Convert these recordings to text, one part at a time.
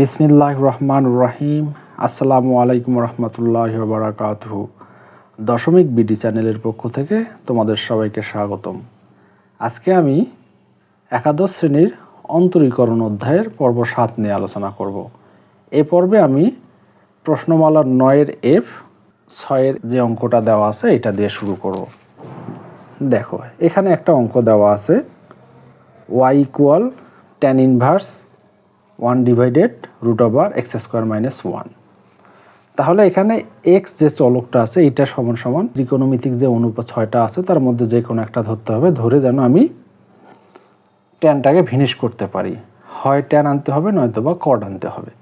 বিসমিল্লাহ রহমান রাহিম। আসসালামু আলাইকুম রহমতুল্লাহ বারাকাতুহু। দশমিক বিডি চ্যানেলের পক্ষ থেকে তোমাদের সবাইকে স্বাগতম। আজকে আমি একাদশ শ্রেণির অন্তরীকরণ অধ্যায়ের পর্ব সাত নিয়ে আলোচনা করব। এ পর্বে আমি প্রশ্নমালার নয়ের এফ ছয়ের যে অঙ্কটা দেওয়া আছে এটা দিয়ে শুরু করব। দেখো, এখানে একটা অঙ্ক দেওয়া আছে। Y equal tan inverse one divided root over X square minus one তাহলে এখানে এক্স যে চলকটা আছে, এটা সমান সমান ত্রিকোণমিতিক যে অনুপাত ছয়টা আছে, তার মধ্যে যে কোনো একটা ধরতে হবে, ধরে যেন আমি ট্যানটাকে ফিনিশ করতে পারি। হয় ট্যান আনতে হবে নয়তো বা কড আনতে হবে।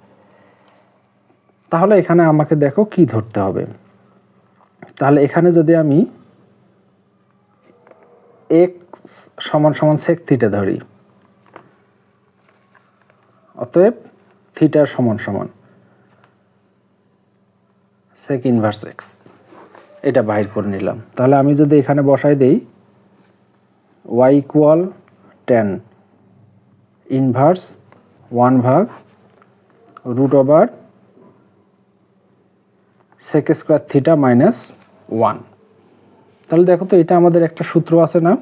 তাহলে এখানে আমাকে দেখো কি ধরতে হবে। তাহলে এখানে যদি আমি এক্স সমান সমান সেক থিটা ধরি অতএব থিটার সমান সমান। সেক ইনভার্স এক্স এটা বাহির করে নিলাম। তাহলে আমি যদি এখানে বসাই দেই Y equal tan inverse one ভাগ root over sec square theta minus one তাহলে দেখো তো এটা আমাদের একটা সূত্র আছে না?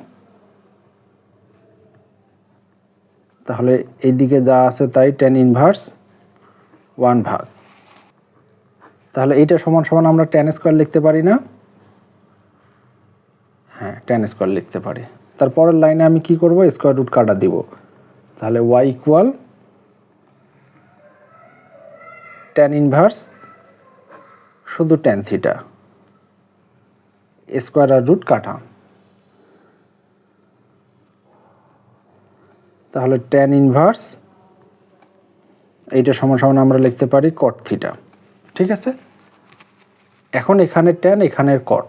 তাহলে এইদিকে যা আছে তাই টেন ইনভার্স ওয়ান ভাগ। তাহলে এইটা সমান সমান আমরা টেন স্কোয়ার লিখতে পারি না? হ্যাঁ টেন স্কোয়ার লিখতে পারি। তারপরের লাইনে আমি কি করব? স্কোয়ার রুট কাটা দিব। তাহলে ওয়াই ইকুয়াল টেন ইনভার্স শুধু টেন থিটা স্কোয়ার আর রুট কাটা। তাহলে টেন ইনভার্স এইটা সমান আমরা লিখতে পারি কট থিটা ঠিক আছে? এখন এখানে ট্যান এখানের কট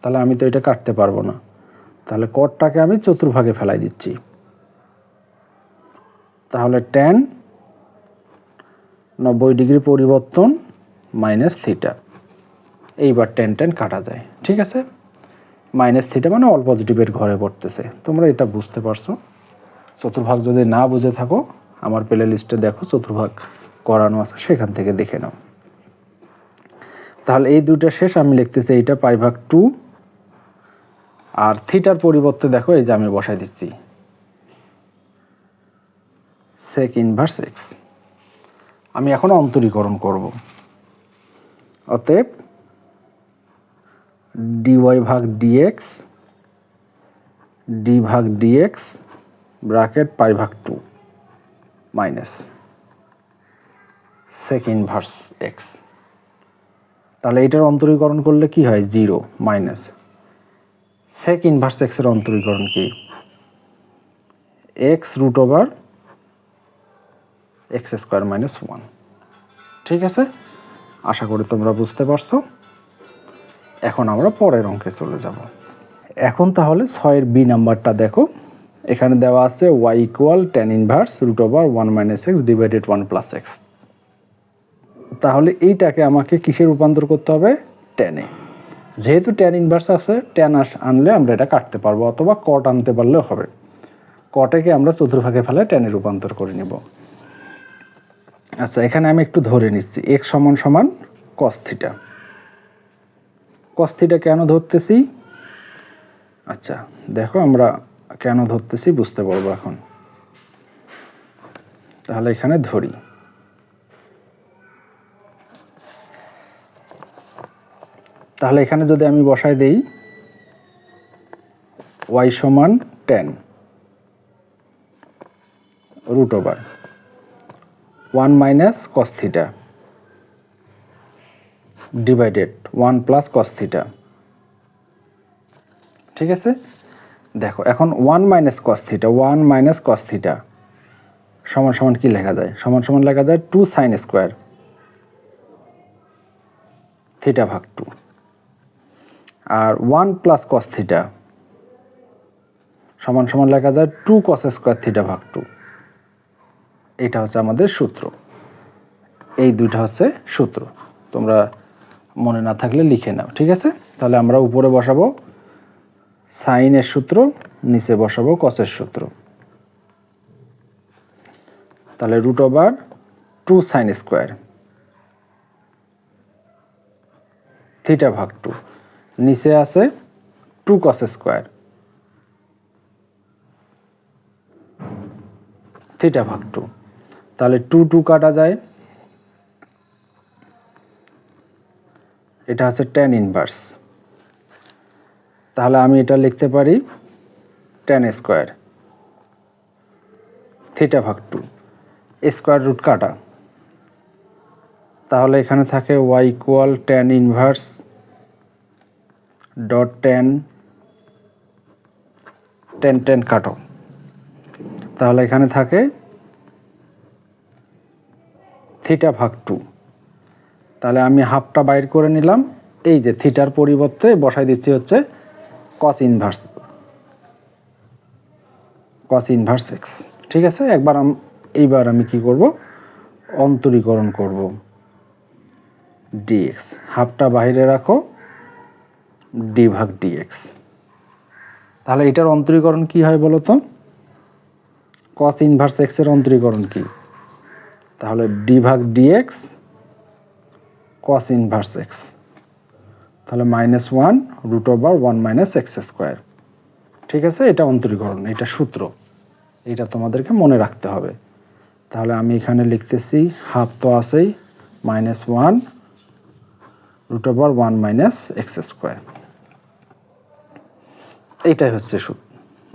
তাহলে আমি তো এটা কাটতে পারব না। তাহলে কটটাকে আমি চতুর্ভাগে ফেলাই দিচ্ছি। তাহলে টেন নব্বই ডিগ্রি পরিবর্তন মাইনাস থিটা এইবার টেন টেন কাটা যায়, ঠিক আছে? মাইনাস থিটা মানে অল পজিটিভের ঘরে পড়তেছে, তোমরা এটা বুঝতে পারছ? চতুর্ভাগ যদি না বুঝে থাকো, আমার প্লে লিস্টে দেখো চতুর্ভাগ করানো আছে, সেখান থেকে দেখে নাও। তাহলে এই দুইটা শেষ, আমি লিখতেছি এইটা পাই ভাগ টু। আর থিটার পরিবর্তে দেখো, এই যে আমি বসাই দিচ্ছি। সেক ইনভার্স এক্স আমি এখন অন্তরীকরণ করব। অতএব ডিওয়াই ভাগ ডিএক্স ডি ভাগ ডিএক্স ব্রাকেট পাই ভাগ two minus sec inverse X. তাহলে এটার অন্তরীকরণ করলে কি হয়? জিরো মাইনাস সেক ইনভার্স এক্সের অন্তরীকরণ কি? X root over X square minus one. ঠিক আছে? আশা করি তোমরা বুঝতে পারছ। এখন আমরা পরের অঙ্কে চলে যাব। এখন তাহলে ছয়ের বি নাম্বারটা দেখো। এখানে দেওয়া আছে Y equal tan inverse root over one minus X divided one plus X তাহলে এইটাকে আমাকে কিসে রূপান্তর করতে হবে? টেনে যেহেতু টেন ইনভার্স আছে টেন আস আনলে আমরা এটা কাটতে পারব, অথবা কট আনতে পারলেও হবে। কটেকে আমরা চতুর্ভাগে ফেলে টেনে রূপান্তর করে নেব। আচ্ছা এখানে আমি একটু ধরে নিচ্ছি। এক সমান সমান কস্থিটা কস্থিটা কেন ধরতেছি? আচ্ছা দেখো আমরা কেন ধরতেছি বুঝতে পারব এখন। তাহলে এখানে ধরি। তাহলে এখানে যদি আমি বসাই দেই ওয়াই সমান ten root over one minus cos theta divided one plus cos theta ঠিক আছে? দেখো, এখন one minus cos theta one minus cos theta সমান সমান কি লেখা যায়? সমান সমান লেখা যায় টু সাইন স্কোয়ার থিটা ভাগ টু আর ওয়ান প্লাস কস থিটা সমান সমান লেখা যায় টু কস স্কোয়ার থিটা ভাগ টু এটা হচ্ছে আমাদের সূত্র। এই দুইটা হচ্ছে সূত্র। তোমরা মনে না থাকলে লিখে নাও, ঠিক আছে? তাহলে আমরা উপরে বসাবো। সাইনের সূত্র, নিচে বসাবো কসের সূত্র। তাহলে root over two sine square theta ভাগ টু নিচে আছে টু কস স্কোয়ার থিটা ভাগ টু তাহলে টু টু কাটা যায়। এটা হচ্ছে টেন ইনভার্স তাহলে আমি এটা লিখতে পারি টেন স্কোয়ার থিটা ভাগ টু স্কোয়ার রুট কাটা। তাহলে এখানে থাকে y equal tan inverse dot tan tan tan কাটো। তাহলে এখানে থাকে থিটা ভাগ টু তাহলে আমি হাফটা বাইর করে নিলাম, এই যে থিটার পরিবর্তে বসাই দিচ্ছি হচ্ছে cos inverse cos inverse x ঠিক আছে? একবার এইবার আমি কি করব? অন্তরীকরণ করব ডিএক্স হাফটা বাইরে রাখো ডি ভাগ ডিএক্স তাহলে এটার অন্তরীকরণ কি হয় বলো তো? কস ইনভার্স এক্সের অন্তরীকরণ কি? তাহলে ডি ভাগ ডিএক্স কস ইনভার্স এক্স তাহলে minus one root over one minus x square ঠিক আছে? এটা অন্তরীকরণ, এটা সূত্র। এটা তোমাদেরকে মনে রাখতে হবে। তাহলে আমি এখানে লিখতেছি হাফ তো আছেই minus one root over one minus x square এইটাই হচ্ছে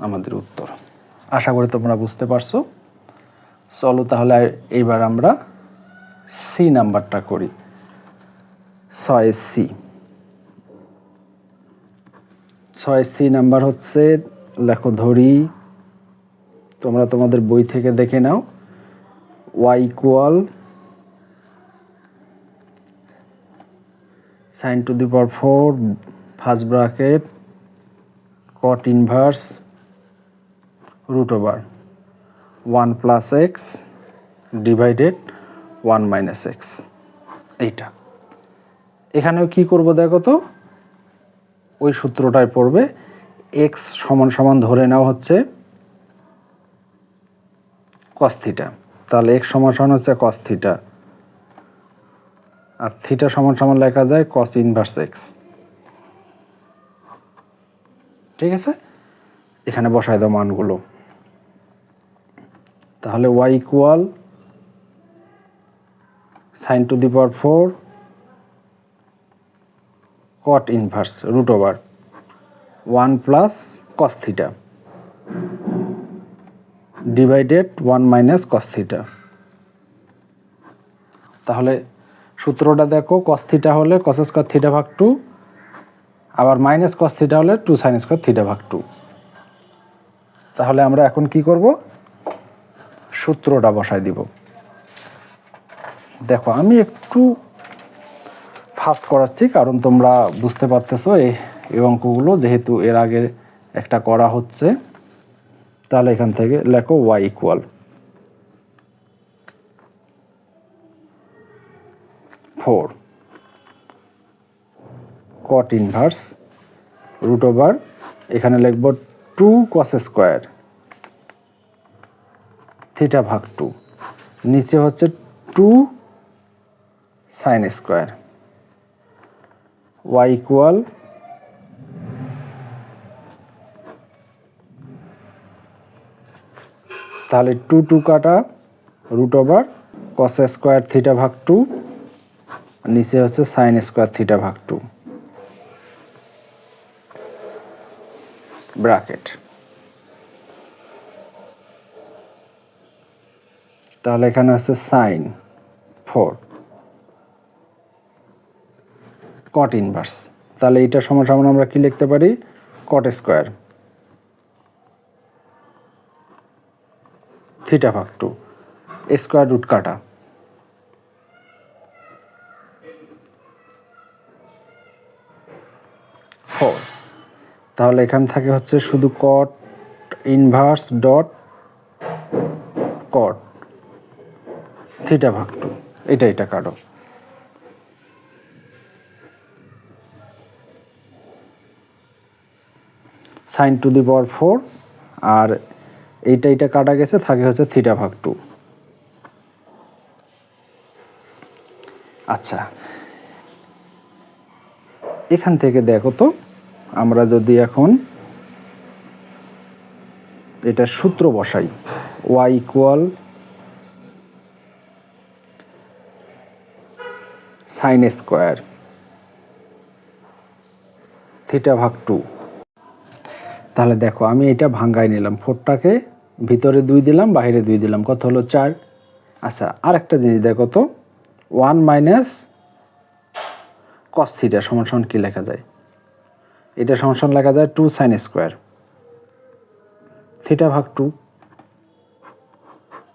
আমাদের উত্তর। আশা করি তোমরা বুঝতে পারছ। চলো তাহলে এইবার আমরা সি নাম্বারটা করি। ছয় সি ছয় সি নাম্বার হচ্ছে, লেখো ধরি। তোমরা তোমাদের বই থেকে দেখে নাও। Y equal sine to the power four first bracket cot inverse root over one plus x divided one minus x এইটা। এখানেও কি করব দেখো তো? ওই সূত্রটায় পড়বে। এক্স সমান সমান ধরে নেওয়া হচ্ছে কস থিটা তাহলে এক্স সমান সমান হচ্ছে কস থিটা আর থিটা সমান সমান লেখা যায় কস ইনভার্স এক্স ঠিক আছে? এখানে বসায় দাও মানগুলো। তাহলে y equal sine to the power four cot inverse root over one plus cos theta divided one minus cos theta তাহলে সূত্রটা দেখো কস থিটা হলে কস স্কোয়ার থিটা ভাগ টু আবার মাইনাস কস হলে টু সাইন স্কোয়ার থিটা ভাগ two তাহলে আমরা এখন কি করব? সূত্রটা বসাই দিব। দেখো, আমি একটু ফাস্ট করাচ্ছি, কারণ তোমরা বুঝতে পারতেছো এই অঙ্কগুলো, যেহেতু এর আগে একটা করা হচ্ছে। তাহলে এখান থেকে লেখো y equal four cot inverse root over এখানে লিখব টু কস স্কোয়ার থিটা ভাগ টু নিচে হচ্ছে two sine square y equal তাহলে টু টু কাটা root over cos square theta ভাগ টু নিচে হচ্ছে সাইন স্কোয়ার থিটা ভাগ টু ব্রাকেট তাহলে এখানে আছে সাইন ফোর কট ইনভার্স তাহলে এটা সমান আমরা কি লিখতে পারি? কট স্কোয়ার থিটা ভাগ টু স্কোয়ার রুট কাটা। তাহলে এখানে থাকে হচ্ছে শুধু cot inverse dot cot theta ভাগ টু এটা এটা কাটো। Sine to the power four আর এইটা এটা কাটা গেছে, থাকে হচ্ছে থিটা ভাগ টু আচ্ছা। এখান থেকে দেখো তো, আমরা যদি এখন এটা সূত্র বসাই y equal sine square theta ভাগ টু তাহলে দেখো, আমি এটা ভাঙ্গাই নিলাম। ফোরটাকে ভিতরে দুই দিলাম, বাইরে দুই দিলাম। কত হলো? চার। আচ্ছা আর একটা জিনিস দেখো তো। ওয়ান মাইনাস কস থিটা সমান সমান কী লেখা যায়? এটা সমান সমান লেখা যায় টু সাইন স্কোয়ার থিটা ভাগ টু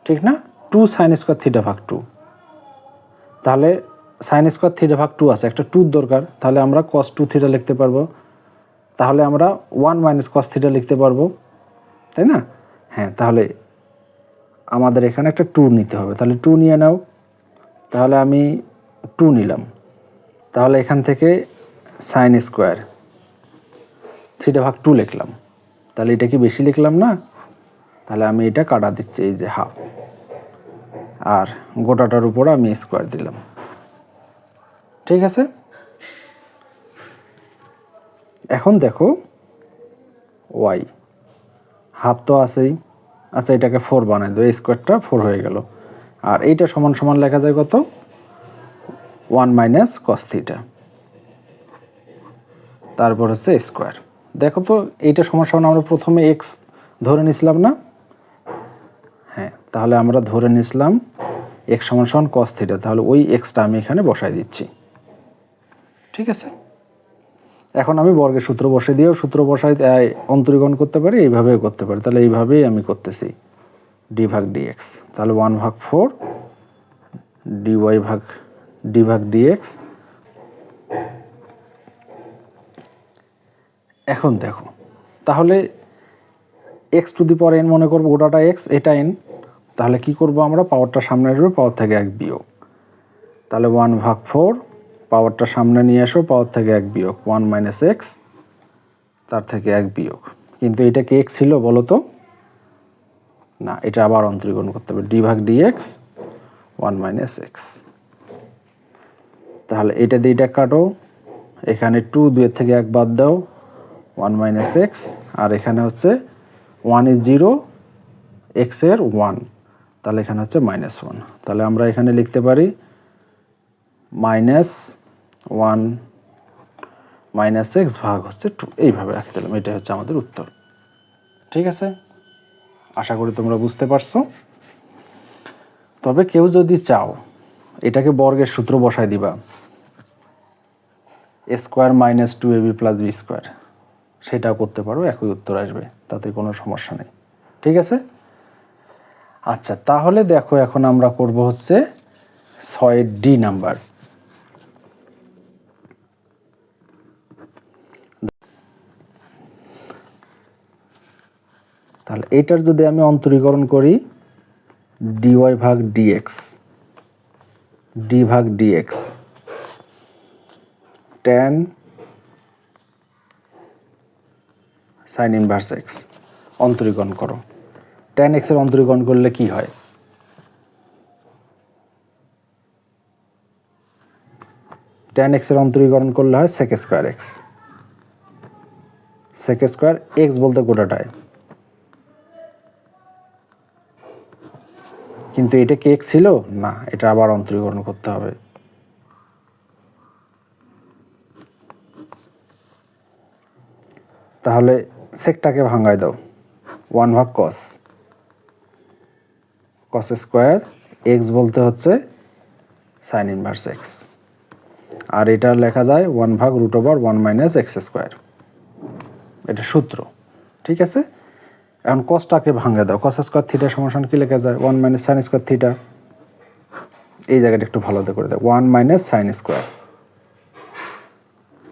ঠিক না? টু সাইন স্কোয়ার থিটা ভাগ টু তাহলে সাইন স্কোয়ার থিটা ভাগ টু আছে, একটা টুর দরকার। তাহলে আমরা কস টু থিটা লিখতে পারব। তাহলে আমরা ওয়ান মাইনাস কস থিটা লিখতে পারব, তাই না? হ্যাঁ তাহলে আমাদের এখানে একটা টু নিতে হবে। তাহলে টু নিয়ে নাও, তাহলে আমি টু নিলাম। তাহলে এখান থেকে সাইন স্কোয়ার থ্রিটা ভাগ টু লিখলাম। তাহলে এটা কি বেশি লিখলাম না? তাহলে আমি এটা কাটা দিচ্ছি, এই যে হাফ আর গোটাটার উপর আমি স্কোয়ার দিলাম। ঠিক আছে? এখন দেখো ওয়াই হাফ তো আছেই। আচ্ছা এটাকে ফোর বানাই দেবো এই স্কোয়ারটা ফোর হয়ে গেল। আর এইটা সমান সমান লেখা যায় কত? ওয়ান মাইনাস কস থিটা তারপর হচ্ছে স্কোয়ার দেখো তো, এইটা সমান সমান আমরা প্রথমে এক্স ধরে নিছিলাম না? হ্যাঁ তাহলে আমরা ধরে নিছিলাম এক্স সমান সমান কস থিটা তাহলে ওই এক্সটা আমি এখানে বসাই দিচ্ছি। ঠিক আছে? এখন আমি বর্গের সূত্র বসে দিয়েও সূত্র বসাই অন্তরীকরণ করতে পারি, এইভাবেও করতে পারি। তাহলে এইভাবেই আমি করতেছি। ডি ভাগ ডিএক্স তাহলে ওয়ান ভাগ ফোর ডিওয়াই ভাগ ডি ভাগ ডিএক্স এখন দেখো, তাহলে x to the power n মনে করব ওটাটা এক্স এটা এন তাহলে কি করব আমরা? পাওয়ারটা সামনে আসবে পাওয়ার থেকে এক বিয়োগ। তাহলে ওয়ান ভাগ ফোর পাওয়ারটা সামনে নিয়ে আসো পাওয়ার থেকে এক বিয়োগ। ওয়ান মাইনাস এক্স, তার থেকে এক বিয়োগ। কিন্তু এটা কি এক্স ছিল বলো তো? না, এটা আবার অন্তরীকরণ করতে হবে। ডি ভাগ d x one minus x. তাহলে এটা দিয়ে এটা কাটো। এখানে টু দুয়ের থেকে এক বাদ দাও, ওয়ান মাইনাস এক্স। আর এখানে হচ্ছে ওয়ান ইজ জিরো এক্সের ওয়ান। তাহলে এখানে হচ্ছে মাইনাস ওয়ান। তাহলে আমরা এখানে লিখতে পারি মাইনাস ওয়ান মাইনাস এক্স ভাগ হচ্ছে টু এইভাবে রাখতে দিলাম, এটাই হচ্ছে আমাদের উত্তর। ঠিক আছে? আশা করি তোমরা বুঝতে পারছ। তবে কেউ যদি চাও, এটাকে বর্গের সূত্র বসায় দিবা। Square minus two a b plus b square সেটাও করতে পারো, একই উত্তর আসবে, তাতে কোনো সমস্যা নেই। ঠিক আছে? আচ্ছা তাহলে দেখো, এখন আমরা করব হচ্ছে ছয়ের ডি নাম্বার তাহলে এটার যদি আমি অন্তরীকরণ করি ডিওয়াই ভাগ ডিএক্স ডি ভাগ dx tan sine inverse x অন্তরীকরণ করো। টেন এক্সের অন্তরীকরণ করলে কি হয়? টেন এক্সের অন্তরীকরণ করলে হয় sec square x sec square x বলতে গোটাটায়। কিন্তু এটা কি এক্স ছিল? না, এটা আবার অন্তরীকরণ করতে হবে। তাহলে সেকটাকে ভাঙায় দাও। ওয়ান ভাগ কস কস স্কোয়ার এক্স বলতে হচ্ছে সাইন ইনভার্স এক্স আর এটা লেখা যায় ওয়ান ভাগ root over one minus x square. এটা সূত্র, ঠিক আছে? এখন কসটাকে ভাঙে দাও? কস স্কোয়ার থিটা সমাসান কি লেখা যায়? One minus sine square theta এই জায়গাটা একটু ভালো করে দাও। One minus sine square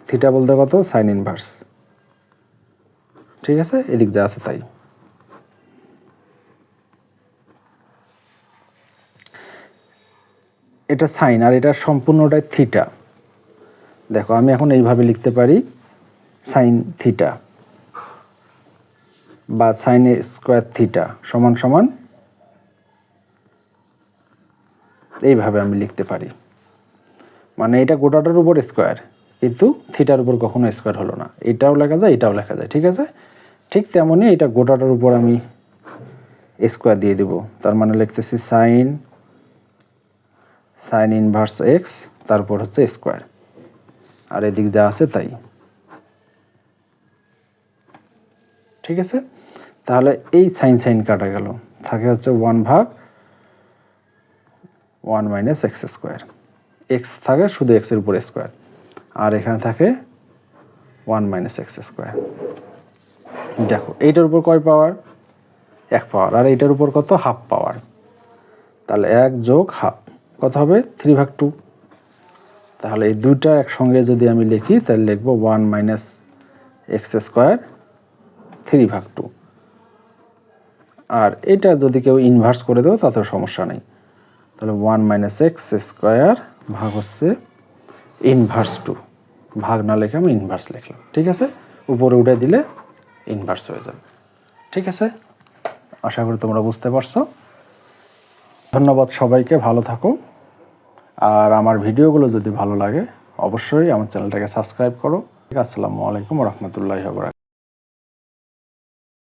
theta বলতে কত? সাইন ইনভার্স ঠিক আছে? এদিক যা আছে তাই। এটা সাইন আর এটা সম্পূর্ণটাই থিটা দেখো, আমি এখন এইভাবে লিখতে পারি সাইন থিটা বা সাইন স্কোয়ার থিটা সমান সমান এইভাবে আমি লিখতে পারি। মানে এটা গোটাটার উপর স্কোয়ার কিন্তু থিটার উপর কখনো স্কোয়ার হলো না। এটাও লেখা যায়, এটাও লেখা যায়, ঠিক আছে? ঠিক তেমনই এটা গোটাটার উপর আমি স্কোয়ার দিয়ে দিব। তার মানে লিখতেছি সাইন সাইন ইনভার্স এক্স তারপর হচ্ছে স্কোয়ার আর এদিক যা আছে তাই। ঠিক আছে? তাহলে এই সাইন সাইন কাটা গেল। থাকে হচ্ছে ওয়ান ভাগ one minus x square x থাকে শুধু এক্সের উপর স্কোয়ার আর এখানে থাকে ওয়ান মাইনাস এক্স স্কোয়ার দেখো, এইটার উপর কয় পাওয়ার এক পাওয়ার আর এইটার উপর কত? হাফ পাওয়ার তাহলে এক যোগ হাফ কত হবে? থ্রি ভাগ টু তাহলে এই দুইটা একসঙ্গে যদি আমি লিখি, তাহলে লিখব one minus x square three ভাগ টু আর এটা যদি কেউ ইনভার্স করে দেও, তাতেও সমস্যা নেই। তাহলে ওয়ান মাইনাস এক্স স্কোয়ার ভাগ হচ্ছে ইনভার্স টু ভাগ না লেখে আমি ইনভার্স লিখলাম, ঠিক আছে? উপরে উঠে দিলে ইনভার্স হয়ে যাবে, ঠিক আছে? আশা করি তোমরা বুঝতে পারছ। ধন্যবাদ সবাইকে, ভালো থাকো। আর আমার ভিডিওগুলো যদি ভালো লাগে, অবশ্যই আমার চ্যানেলটাকে সাবস্ক্রাইব করো। আসসালামু আলাইকুম রহমতুল্লাহ